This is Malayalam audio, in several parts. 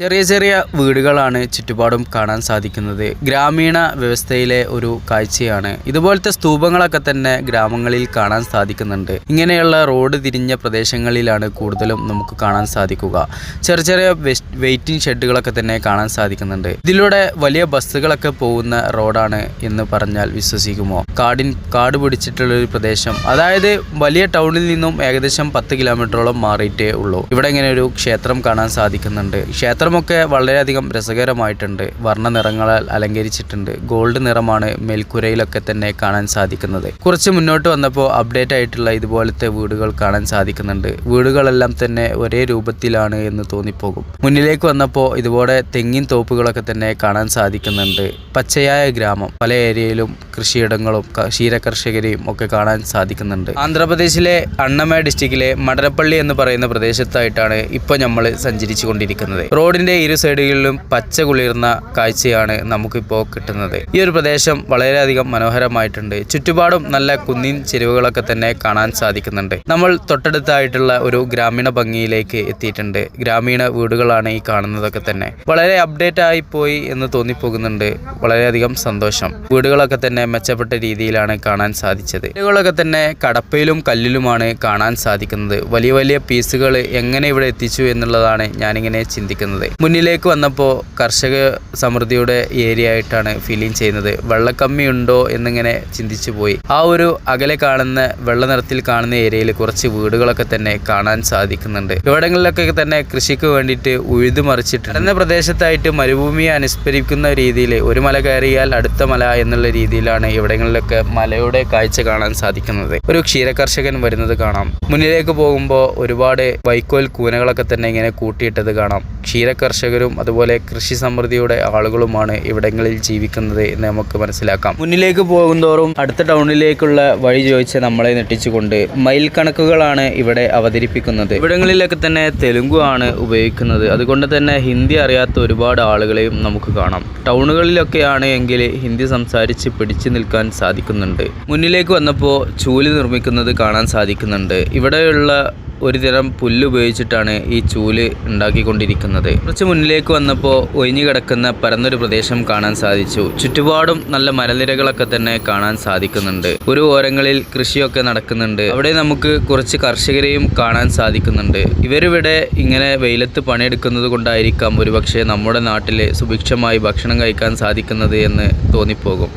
ചെറിയ ചെറിയ വീടുകളാണ് ചുറ്റുപാടും കാണാൻ സാധിക്കുന്നത്. ഗ്രാമീണ വ്യവസ്ഥയിലെ ഒരു കാഴ്ചയാണ്. ഇതുപോലത്തെ സ്തൂപങ്ങളൊക്കെ തന്നെ ഗ്രാമങ്ങളിൽ കാണാൻ സാധിക്കുന്നുണ്ട്. ഇങ്ങനെയുള്ള റോഡ് തിരിഞ്ഞ പ്രദേശങ്ങളിലാണ് കൂടുതലും നമുക്ക് കാണാൻ സാധിക്കുക. ചെറിയ ചെറിയ വെയിറ്റിംഗ് ഷെഡുകളൊക്കെ തന്നെ കാണാൻ സാധിക്കുന്നുണ്ട്. ഇതിലൂടെ വലിയ ബസ്സുകളൊക്കെ പോകുന്ന റോഡാണ് എന്ന് പറഞ്ഞാൽ വിശ്വസിക്കുമോ? കാടിൻ കാട് പിടിച്ചിട്ടുള്ള ഒരു പ്രദേശം. അതായത് വലിയ ടൗണിൽ നിന്നും ഏകദേശം പത്ത് കിലോമീറ്ററോളം മാറിയിട്ടേ ഉള്ളൂ. ഇവിടെ ഇങ്ങനെ ഒരു ക്ഷേത്രം കാണാൻ സാധിക്കുന്നുണ്ട്. ക്ഷേത്രമൊക്കെ വളരെയധികം രസകരമായിട്ടുണ്ട്. വർണ നിറങ്ങളാൽ അലങ്കരിച്ചിട്ടുണ്ട്. ഗോൾഡ് നിറമാണ് മേൽക്കുരയിലൊക്കെ തന്നെ കാണാൻ സാധിക്കുന്നത്. കുറച്ച് മുന്നോട്ട് വന്നപ്പോൾ അപ്ഡേറ്റ് ആയിട്ടുള്ള ഇതുപോലത്തെ വീടുകൾ കാണാൻ സാധിക്കുന്നുണ്ട്. വീടുകളെല്ലാം തന്നെ ഒരേ രൂപത്തിലാണ് എന്ന് തോന്നിപ്പോകും. മുന്നിലേക്ക് വന്നപ്പോൾ ഇതുപോലെ തെങ്ങിൻ തോപ്പുകളൊക്കെ തന്നെ കാണാൻ സാധിക്കുന്നുണ്ട്. പച്ചയായ ഗ്രാമം. പല ഏരിയയിലും കൃഷിയിടങ്ങളും ക്ഷീര ക്ഷീരകർഷകരെയും ഒക്കെ കാണാൻ സാധിക്കുന്നുണ്ട്. ആന്ധ്രാപ്രദേശിലെ അണ്ണമ ഡിസ്ട്രിക്റ്റിലെ മടരപ്പള്ളി എന്ന് പറയുന്ന പ്രദേശത്തായിട്ടാണ് ഇപ്പോൾ നമ്മൾ സഞ്ചരിച്ചു കൊണ്ടിരിക്കുന്നത് റോഡിന്റെ ഇരു സൈഡുകളിലും പച്ച കുളിർന്ന കാഴ്ചയാണ് നമുക്കിപ്പോൾ കിട്ടുന്നത്. ഈ ഒരു പ്രദേശം വളരെയധികം മനോഹരമായിട്ടുണ്ട്. ചുറ്റുപാടും നല്ല കുന്നിൻ ചെരുവുകളൊക്കെ തന്നെ കാണാൻ സാധിക്കുന്നുണ്ട്. നമ്മൾ തൊട്ടടുത്തായിട്ടുള്ള ഒരു ഗ്രാമീണ ഭംഗിയിലേക്ക് എത്തിയിട്ടുണ്ട്. ഗ്രാമീണ വീടുകളാണ് ഈ കാണുന്നതൊക്കെ തന്നെ. വളരെ അപ്ഡേറ്റ് ആയി പോയി എന്ന് തോന്നിപ്പോകുന്നുണ്ട്. വളരെയധികം സന്തോഷം. വീടുകളൊക്കെ തന്നെ മെച്ചപ്പെട്ട രീതിയിലാണ് കാണാൻ സാധിച്ചത്. വീടുകളൊക്കെ തന്നെ കടപ്പയിലും കല്ലിലുമാണ് കാണാൻ സാധിക്കുന്നത്. വലിയ വലിയ പീസുകൾ എങ്ങനെ ഇവിടെ എത്തിച്ചു എന്നുള്ളതാണ് ഞാനിങ്ങനെ ചിന്തിക്കുന്നത്. മുന്നിലേക്ക് വന്നപ്പോൾ കർഷക സമൃദ്ധിയുടെ ഏരിയ ആയിട്ടാണ് ഫീലിംഗ് ചെയ്യുന്നത്. വെള്ളക്കമ്മി ഉണ്ടോ എന്നിങ്ങനെ ചിന്തിച്ചു പോയി. ആ ഒരു അകലെ കാണുന്ന വെള്ള നിറത്തിൽ കാണുന്ന ഏരിയയിൽ കുറച്ച് വീടുകളൊക്കെ തന്നെ കാണാൻ സാധിക്കുന്നുണ്ട്. ഇവിടങ്ങളിലൊക്കെ തന്നെ കൃഷിക്ക് വേണ്ടിയിട്ട് ഉഴുതു മറിച്ചിട്ടുണ്ട്. എന്ന പ്രദേശത്തായിട്ട് മരുഭൂമിയെ അനുസ്മരിക്കുന്ന രീതിയിൽ ഒരു മല കയറിയാൽ അടുത്ത മല എന്നുള്ള രീതിയിലാണ് ഇവിടങ്ങളിലൊക്കെ മലയുടെ കാഴ്ച കാണാൻ സാധിക്കുന്നത്. ഒരു ക്ഷീരകർഷകൻ വരുന്നത് കാണാം. മുന്നിലേക്ക് പോകുമ്പോൾ ഒരുപാട് വൈക്കോൽ കൂനകളൊക്കെ തന്നെ ഇങ്ങനെ കൂട്ടിയിട്ടത് കാണാം. ക്ഷീരകർഷകരും അതുപോലെ കൃഷി സമൃദ്ധിയുടെ ആളുകളുമാണ് ഇവിടങ്ങളിൽ ജീവിക്കുന്നത് എന്ന് നമുക്ക് മനസ്സിലാക്കാം. മുന്നിലേക്ക് പോകുന്തോറും അടുത്ത ടൗണിലേക്കുള്ള വഴി ചോദിച്ച് നമ്മളെ നെട്ടിച്ചുകൊണ്ട് മൈൽ കണക്കുകളാണ് ഇവിടെ അവതരിപ്പിക്കുന്നത്. ഇവിടങ്ങളിലൊക്കെ തന്നെ തെലുങ്കു ആണ് ഉപയോഗിക്കുന്നത്. അതുകൊണ്ട് തന്നെ ഹിന്ദി അറിയാത്ത ഒരുപാട് ആളുകളെയും നമുക്ക് കാണാം. ടൗണുകളിലൊക്കെയാണ് എങ്കിൽ ഹിന്ദി സംസാരിച്ച് പിടിച്ചു നിൽക്കാൻ സാധിക്കുന്നുണ്ട്. മുന്നിലേക്ക് വന്നപ്പോൾ ചൂൽ നിർമ്മിക്കുന്നത് കാണാൻ സാധിക്കുന്നുണ്ട്. ഇവിടെയുള്ള ഒരു പുല്ലുപയോഗിച്ചിട്ടാണ് ഈ ചൂൽ ഉണ്ടാക്കിക്കൊണ്ടിരിക്കുന്നത്. കുറച്ച് മുന്നിലേക്ക് വന്നപ്പോൾ ഒഴിഞ്ഞു കിടക്കുന്ന പരന്നൊരു പ്രദേശം കാണാൻ സാധിച്ചു. ചുറ്റുപാടും നല്ല മലനിരകളൊക്കെ തന്നെ കാണാൻ സാധിക്കുന്നുണ്ട്. ഒരു ഓരങ്ങളിൽ കൃഷിയൊക്കെ നടക്കുന്നുണ്ട്. അവിടെ നമുക്ക് കുറച്ച് കർഷകരെയും കാണാൻ സാധിക്കുന്നുണ്ട്. ഇവരിവിടെ ഇങ്ങനെ വെയിലത്ത് പണിയെടുക്കുന്നത് കൊണ്ടായിരിക്കാം ഒരുപക്ഷെ നമ്മുടെ നാട്ടിൽ സുഭിക്ഷമായി ഭക്ഷണം കഴിക്കാൻ സാധിക്കുന്നത് എന്ന് തോന്നിപ്പോകും.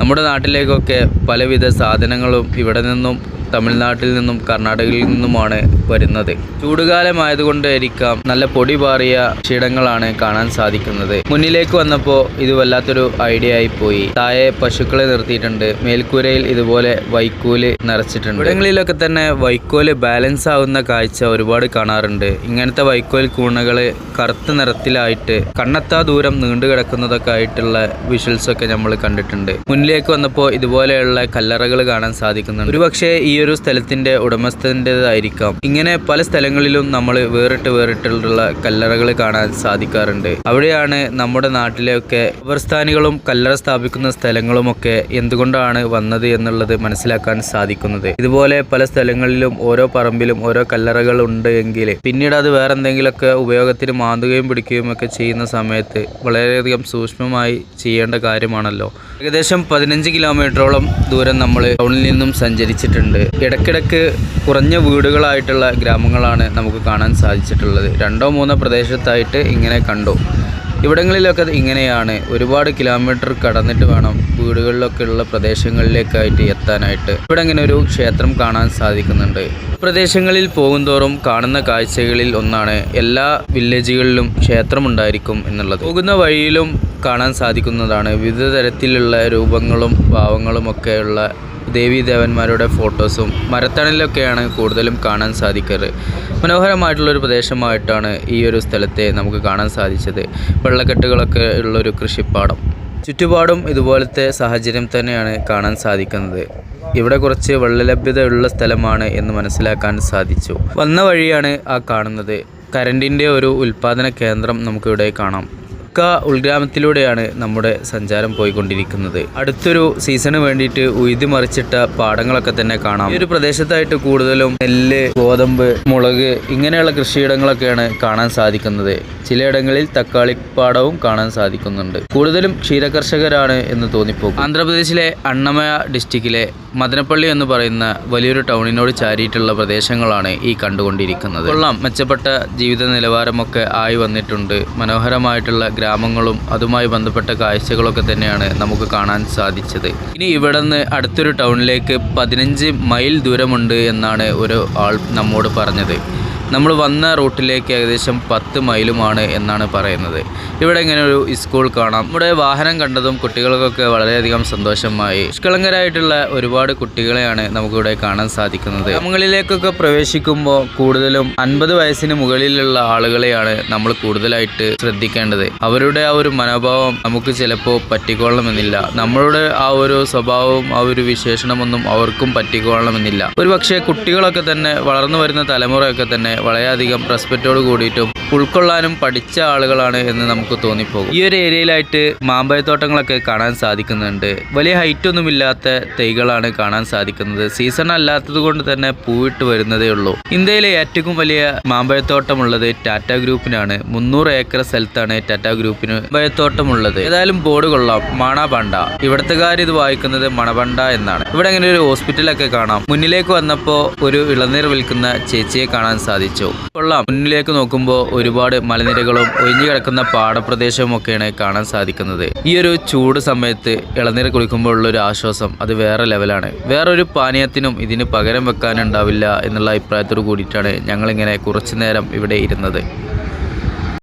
നമ്മുടെ നാട്ടിലേക്കൊക്കെ പലവിധ സാധനങ്ങളും ഇവിടെ നിന്നും തമിഴ്നാട്ടിൽ നിന്നും കർണാടകയിൽ നിന്നുമാണ് വരുന്നത്. ചൂടുകാലമായതുകൊണ്ടായിരിക്കാം നല്ല പൊടി പാറിയ ക്ഷീടങ്ങളാണ് കാണാൻ സാധിക്കുന്നത്. മുന്നിലേക്ക് വന്നപ്പോൾ ഇത് വല്ലാത്തൊരു ഐഡിയ ആയി പോയി താഴെ പശുക്കളെ നിർത്തിയിട്ടുണ്ട്. മേൽക്കൂരയിൽ ഇതുപോലെ വൈക്കോൽ നിറച്ചിട്ടുണ്ട്. ഇവിടങ്ങളിലൊക്കെ തന്നെ വൈക്കോൽ ബാലൻസ് ആവുന്ന കാഴ്ച ഒരുപാട് കാണാറുണ്ട്. ഇങ്ങനത്തെ വൈക്കോൽ കൂണകൾ കറുത്ത നിറത്തിലായിട്ട് കണ്ണെത്താ ദൂരം നീണ്ടു കിടക്കുന്നതൊക്കെ ആയിട്ടുള്ള വിഷ്വൽസ് ഒക്കെ നമ്മൾ കണ്ടിട്ടുണ്ട്. മുന്നിലേക്ക് വന്നപ്പോൾ ഇതുപോലെയുള്ള കല്ലറകൾ കാണാൻ സാധിക്കുന്നുണ്ട്. ഒരുപക്ഷെ ഈ ഒരു സ്ഥലത്തിന്റെ ഉടമസ്ഥന്റെതായിരിക്കാം. ഇങ്ങനെ പല സ്ഥലങ്ങളിലും നമ്മൾ വേറിട്ട് വേറിട്ടുള്ള കല്ലറകൾ കാണാൻ സാധിക്കാറുണ്ട്. അവിടെയാണ് നമ്മുടെ നാട്ടിലെയൊക്കെ ഖബർസ്ഥാനികളും കല്ലറ സ്ഥാപിക്കുന്ന സ്ഥലങ്ങളുമൊക്കെ എന്തുകൊണ്ടാണ് വന്നത് എന്നുള്ളത് മനസ്സിലാക്കാൻ സാധിക്കുന്നത്. ഇതുപോലെ പല സ്ഥലങ്ങളിലും ഓരോ പറമ്പിലും ഓരോ കല്ലറകൾ ഉണ്ട് എങ്കിൽ പിന്നീട് അത് വേറെ എന്തെങ്കിലുമൊക്കെ ഉപയോഗത്തിന് മാന്തുകയും പിടിക്കുകയും ഒക്കെ ചെയ്യുന്ന സമയത്ത് വളരെയധികം സൂക്ഷ്മമായി ചെയ്യേണ്ട കാര്യമാണല്ലോ. ഏകദേശം പതിനഞ്ച് കിലോമീറ്ററോളം ദൂരം നമ്മൾ ടൗണിൽ നിന്നും സഞ്ചരിച്ചിട്ടുണ്ട്. ഇടയ്ക്കിടയ്ക്ക് കുറഞ്ഞ വീടുകളായിട്ടുള്ള ഗ്രാമങ്ങളാണ് നമുക്ക് കാണാൻ സാധിച്ചിട്ടുള്ളത്. രണ്ടോ മൂന്നോ പ്രദേശത്തായിട്ട് ഇങ്ങനെ കണ്ടു. ഇവിടങ്ങളിലൊക്കെ ഇങ്ങനെയാണ്. ഒരുപാട് കിലോമീറ്റർ കടന്നിട്ട് വേണം വീടുകളിലൊക്കെ ഉള്ള പ്രദേശങ്ങളിലേക്കായിട്ട് എത്താനായിട്ട്. ഇവിടെ ഇങ്ങനെ ഒരു ക്ഷേത്രം കാണാൻ സാധിക്കുന്നുണ്ട്. പ്രദേശങ്ങളിൽ പോകുന്തോറും കാണുന്ന കാഴ്ചകളിൽ ഒന്നാണ് എല്ലാ വില്ലേജുകളിലും ക്ഷേത്രമുണ്ടായിരിക്കും എന്നുള്ളത്. പോകുന്ന വഴിയിലും കാണാൻ സാധിക്കുന്നതാണ്. വിവിധ തരത്തിലുള്ള രൂപങ്ങളും ഭാവങ്ങളും ഒക്കെയുള്ള ദേവീദേവന്മാരുടെ ഫോട്ടോസും മരത്തണലിലൊക്കെയാണ് കൂടുതലും കാണാൻ സാധിക്കാറ് മനോഹരമായിട്ടുള്ളൊരു പ്രദേശമായിട്ടാണ് ഈ ഒരു സ്ഥലത്തെ നമുക്ക് കാണാൻ സാധിച്ചത്. വെള്ളക്കെട്ടുകളൊക്കെ ഉള്ളൊരു കൃഷിപ്പാടം. ചുറ്റുപാടും ഇതുപോലത്തെ സാഹചര്യം തന്നെയാണ് കാണാൻ സാധിക്കുന്നത്. ഇവിടെ കുറച്ച് വെള്ളലഭ്യത ഉള്ള സ്ഥലമാണ് എന്ന് മനസ്സിലാക്കാൻ സാധിച്ചു. വന്ന വഴിയാണ് ആ കാണുന്നത്. കരണ്ടിന്റെ ഒരു ഉൽപ്പാദന കേന്ദ്രം നമുക്കിവിടെ കാണാം. മുക്ക ഉൾഗ്രാമത്തിലൂടെയാണ് നമ്മുടെ സഞ്ചാരം പോയിക്കൊണ്ടിരിക്കുന്നത്. അടുത്തൊരു സീസണ് വേണ്ടിയിട്ട് ഉഴുതി മറിച്ചിട്ട പാടങ്ങളൊക്കെ തന്നെ കാണാം. ഈ ഒരു പ്രദേശത്തായിട്ട് കൂടുതലും നെല്ല് ഗോതമ്പ് മുളക് ഇങ്ങനെയുള്ള കൃഷിയിടങ്ങളൊക്കെയാണ് കാണാൻ സാധിക്കുന്നത്. ചിലയിടങ്ങളിൽ തക്കാളിപ്പാടവും കാണാൻ സാധിക്കുന്നുണ്ട്. കൂടുതലും ക്ഷീരകർഷകരാണ് എന്ന് തോന്നിപ്പോകും. ആന്ധ്രാപ്രദേശിലെ അണ്ണമയ ഡിസ്ട്രിക്റ്റിലെ മദനപ്പള്ളി എന്ന് പറയുന്ന വലിയൊരു ടൗണിനോട് ചാരിയിട്ടുള്ള പ്രദേശങ്ങളാണ് ഈ കണ്ടുകൊണ്ടിരിക്കുന്നത്. കൊള്ളാം. മെച്ചപ്പെട്ട ജീവിത നിലവാരമൊക്കെ ആയി വന്നിട്ടുണ്ട്. മനോഹരമായിട്ടുള്ള ഗ്രാമങ്ങളും അതുമായി ബന്ധപ്പെട്ട കാഴ്ചകളൊക്കെ തന്നെയാണ് നമുക്ക് കാണാൻ സാധിച്ചത്. ഇനി ഇവിടെ നിന്ന് അടുത്തൊരു ടൗണിലേക്ക് പതിനഞ്ച് മൈൽ ദൂരമുണ്ട് എന്നാണ് ഒരു ആൾ നമ്മോട് പറഞ്ഞത്. നമ്മൾ വന്ന റൂട്ടിലേക്ക് ഏകദേശം പത്ത് മൈലുമാണ് എന്നാണ് പറയുന്നത്. ഇവിടെ ഇങ്ങനെ ഒരു സ്കൂൾ കാണാം. നമ്മുടെ വാഹനം കണ്ടതും കുട്ടികൾക്കൊക്കെ വളരെയധികം സന്തോഷമായി. നിഷ്കളങ്കരായിട്ടുള്ള ഒരുപാട് കുട്ടികളെയാണ് നമുക്കിവിടെ കാണാൻ സാധിക്കുന്നത്. ഗ്രാമങ്ങളിലേക്കൊക്കെ പ്രവേശിക്കുമ്പോൾ കൂടുതലും അൻപത് വയസ്സിന് മുകളിലുള്ള ആളുകളെയാണ് നമ്മൾ കൂടുതലായിട്ട് ശ്രദ്ധിക്കേണ്ടത്. അവരുടെ ആ ഒരു മനോഭാവം നമുക്ക് ചിലപ്പോൾ പറ്റിക്കൊള്ളണമെന്നില്ല. നമ്മളുടെ ആ ഒരു സ്വഭാവവും ആ ഒരു വിശേഷണമൊന്നും അവർക്കും പറ്റിക്കൊള്ളണമെന്നില്ല. ഒരു പക്ഷേ കുട്ടികളൊക്കെ തന്നെ വളർന്നു വരുന്ന തലമുറയൊക്കെ തന്നെ വളരെയധികം റെസ്പെക്റ്റോട് കൂടിയിട്ടും ഉൾക്കൊള്ളാനും പഠിച്ച ആളുകളാണ് എന്ന് നമുക്ക് തോന്നിപ്പോകും. ഈ ഒരു ഏരിയയിലായിട്ട് മാമ്പഴത്തോട്ടങ്ങളൊക്കെ കാണാൻ സാധിക്കുന്നുണ്ട്. വലിയ ഹൈറ്റ് ഒന്നും ഇല്ലാത്ത തൈകളാണ് കാണാൻ സാധിക്കുന്നത്. സീസൺ അല്ലാത്തത് കൊണ്ട് തന്നെ പൂവിട്ട് വരുന്നതേ ഉള്ളൂ. ഇന്ത്യയിലെ ഏറ്റവും വലിയ മാമ്പഴത്തോട്ടമുള്ളത് ടാറ്റ ഗ്രൂപ്പിനാണ്. മുന്നൂറ് ഏക്കർ സ്ഥലത്താണ് ടാറ്റ ഗ്രൂപ്പിന് മാമ്പഴത്തോട്ടമുള്ളത് ഏതായാലും ബോർഡ് കൊള്ളാം. മണബണ്ട ഇവിടുത്തുകാർ ഇത് വായിക്കുന്നത് മണബണ്ട എന്നാണ്. ഇവിടെ അങ്ങനെ ഒരു ഹോസ്പിറ്റലൊക്കെ കാണാം. മുന്നിലേക്ക് വന്നപ്പോൾ ഒരു ഇളനീർ വിൽക്കുന്ന ചേച്ചിയെ കാണാൻ സാധിച്ചു. കൊള്ളാം. മുന്നിലേക്ക് നോക്കുമ്പോൾ ഒരുപാട് മലനിരകളും ഒഴിഞ്ഞു കിടക്കുന്ന പാടപ്രദേശവും ഒക്കെയാണ് കാണാൻ സാധിക്കുന്നത്. ഈ ഒരു ചൂട് സമയത്ത് ഇളനീർ കുളിക്കുമ്പോൾ ഉള്ള ഒരു ആശ്വാസം അത് വേറെ ലെവലാണ്. വേറൊരു പാനീയത്തിനും ഇതിന് പകരം വെക്കാനുണ്ടാവില്ല എന്നുള്ള അഭിപ്രായത്തോട് കൂടിയിട്ടാണ് ഞങ്ങളിങ്ങനെ കുറച്ചു നേരം ഇവിടെ ഇരുന്നത്.